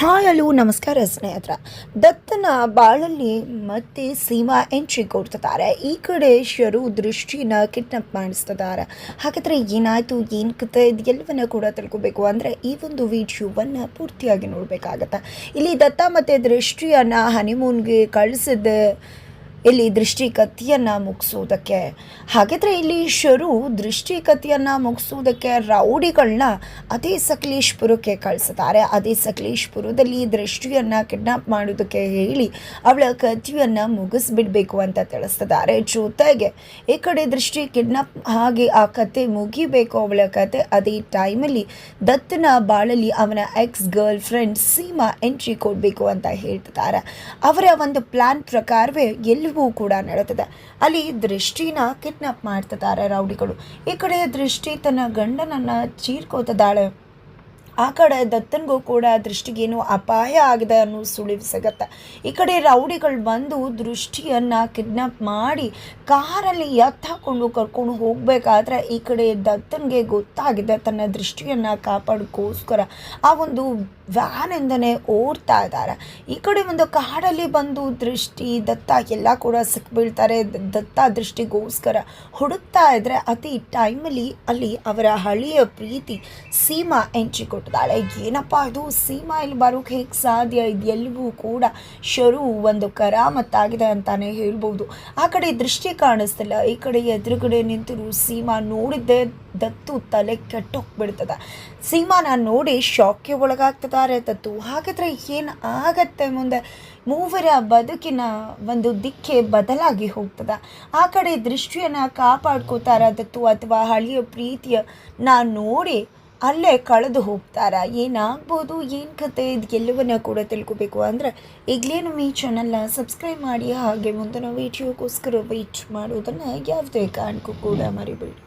Hi hello ನಮಸ್ಕಾರ ಸ್ನೇಹಿತರ. ದತ್ತನ ಬಾಳಲ್ಲಿ ಮತ್ತೆ ಸೀಮಾ ಎಂಟ್ರಿ ಕೊಡ್ತಿದ್ದಾರೆ. ಈ ಕಡೆ ಶರು ದೃಷ್ಟಿನ ಕಿಡ್ನಪ್ ಮಾಡಿಸ್ತಿದ್ದಾರೆ. ಹಾಗಾದರೆ ಏನಾಯಿತು? ಏನು ಕತೆ? ಇದೆಲ್ಲವನ್ನ ಕೂಡ ತಿಳ್ಕೊಬೇಕು. ಅಂದರೆ ಈ ಒಂದು ವಿಡಿಯೋವನ್ನು ಪೂರ್ತಿಯಾಗಿ ನೋಡಬೇಕಾಗತ್ತೆ. ಇಲ್ಲಿ ದತ್ತ ಮತ್ತು ದೃಷ್ಟಿಯನ್ನು ಹನಿಮೂನ್ಗೆ ಕಳಿಸಿದ ಇಲ್ಲಿ ದೃಷ್ಟಿ ಕತ್ತಿಯನ್ನು ಮುಗಿಸೋದಕ್ಕೆ ಹಾಗಿದ್ರೆ ಇಲ್ಲಿ ಶರು ದೃಷ್ಟಿ ಕತ್ತಿಯನ್ನು ಮುಗಿಸೋದಕ್ಕೆ ರೌಡಿಗಳನ್ನ ಅದೇ ಸಕಲೇಶ್ಪುರಕ್ಕೆ ಕಳಿಸ್ತಾರೆ ಅದೇ ಸಕಲೇಶ್ಪುರದಲ್ಲಿ ದೃಷ್ಟಿಯನ್ನು ಕಿಡ್ನಾಪ್ ಮಾಡೋದಕ್ಕೆ ಹೇಳಿ ಅವಳ ಕತ್ತಿಯನ್ನು ಮುಗಿಸ್ಬಿಡ್ಬೇಕು ಅಂತ ತಿಳಿಸ್ತಿದ್ದಾರೆ. ಜೊತೆಗೆ ಈ ಕಡೆ ದೃಷ್ಟಿ ಕಿಡ್ನಾಪ್ ಹಾಗೆ ಆ ಕತೆ ಮುಗಿಬೇಕು ಅವಳ ಕತೆ. ಅದೇ ಟೈಮಲ್ಲಿ ದತ್ತನ ಬಾಳಲ್ಲಿ ಅವನ ex girlfriend Seema entry ಕೊಡಬೇಕು ಅಂತ ಹೇಳ್ತಿದ್ದಾರೆ. ಅವರ ಒಂದು ಪ್ಲ್ಯಾನ್ ಪ್ರಕಾರವೇ ಕೂಡ ನಡೆದಿದೆ. ಅಲ್ಲಿ ದೃಷ್ಟಿನ ಕಿಡ್ನಾಪ್ ಮಾಡ್ತಿದ್ದಾರೆ ರೌಡಿಗಳು. ಈ ಕಡೆ ದೃಷ್ಟಿ ತನ್ನ ಗಂಡನನ್ನು ಚೀರ್ಕೋತಿದ್ದಾಳೆ. ಆ ಕಡೆ ದತ್ತನಿಗೂ ಕೂಡ ದೃಷ್ಟಿಗೇನು ಅಪಾಯ ಆಗಿದೆ ಅನ್ನೋ ಸುಳಿವು ಸಿಗತ್ತೆ. ಈ ಕಡೆ ರೌಡಿಗಳು ಬಂದು ದೃಷ್ಟಿಯನ್ನು ಕಿಡ್ನಾಪ್ ಮಾಡಿ ಕಾರಲ್ಲಿ ಎತ್ತ ಹಾಕೊಂಡು ಕರ್ಕೊಂಡು ಹೋಗಬೇಕಾದ್ರೆ ಈ ಕಡೆ ದತ್ತನಿಗೆ ಗೊತ್ತಾಗಿದೆ ತನ್ನ ದೃಷ್ಟಿಯನ್ನು ಕಾಪಾಡೋಕ್ಕೋಸ್ಕರ ಆ ಒಂದು ವ್ಯಾನಿಂದನೇ ಓಡ್ತಾ ಇದ್ದಾರೆ. ಈ ಕಡೆ ಒಂದು ಕಾಡಲ್ಲಿ ಬಂದು ದೃಷ್ಟಿ, ದತ್ತ ಎಲ್ಲ ಕೂಡ ಸಿಕ್ಬೀಳ್ತಾರೆ ದತ್ತ ದೃಷ್ಟಿಗೋಸ್ಕರ ಹುಡುಕ್ತಾ ಇದ್ರೆ ಅತಿ ಟೈಮಲ್ಲಿ ಅಲ್ಲಿ ಅವರ ಹಳೆಯ ಪ್ರೀತಿ ಸೀಮಾ ಎಂಟ್ರಿ ಕೊಟ್ಟಿದ್ದಾಳೆ ಏನಪ್ಪ ಅದು ಸೀಮಾ ಇಲ್ಲಿ ಬರೋಕೆ ಹೇಗೆ ಸಾಧ್ಯ? ಇದೆಲ್ಲವೂ ಕೂಡ ಶರು ಒಂದು ಕರಾಮತ್ತಾಗಿದೆ ಅಂತಾನೆ ಹೇಳ್ಬೋದು. ಆ ಕಡೆ ದೃಷ್ಟಿ ಕಾಣಿಸ್ತಿಲ್ಲ. ಈ ಕಡೆ ಎದುರುಗಡೆ ನಿಂತಿರು ಸೀಮಾ ನೋಡಿದ್ದೆ ದತ್ತು ತಲೆ ಕೆಟ್ಟೋಗ್ಬಿಡ್ತದ. ಸೀಮಾನ ನೋಡಿ ಶಾಕ್ಗೆ ಒಳಗಾಗ್ತಿದ್ದಾರೆ ದತ್ತು ಹಾಗಾದ್ರೆ ಏನು ಆಗತ್ತೆ ಮುಂದೆ? ಮೂವರ ಬದುಕಿನ ಒಂದು ದಿಕ್ಕೆ ಬದಲಾಗಿ ಹೋಗ್ತದ. ಆ ಕಡೆ ದೃಷ್ಟಿಯನ್ನು ಕಾಪಾಡ್ಕೋತಾರ ದತ್ತು ಅಥವಾ ಹಳೆಯ ಪ್ರೀತಿಯ ನಾ ನೋಡಿ ಅಲ್ಲೇ ಕಳೆದು ಹೋಗ್ತಾರ. ಏನಾಗ್ಬೋದು? ಏನು ಕತೆ? ಇದು ಎಲ್ಲವನ್ನ ಕೂಡ ತಿಳ್ಕೊಬೇಕು. ಅಂದರೆ ಈಗಲೇ ನಮ್ಮ ಈ ಚಾನಲ್ನ ಸಬ್ಸ್ಕ್ರೈಬ್ ಮಾಡಿ, ಹಾಗೆ ಮುಂದಿನ ವೀಡಿಯೋಗೋಸ್ಕರ ವೆಯ್ಟ್ ಮಾಡೋದನ್ನು ಯಾವುದೇ ಕಾರಣಕ್ಕೂ ಕೂಡ ಮರಿಬೇಡಿ.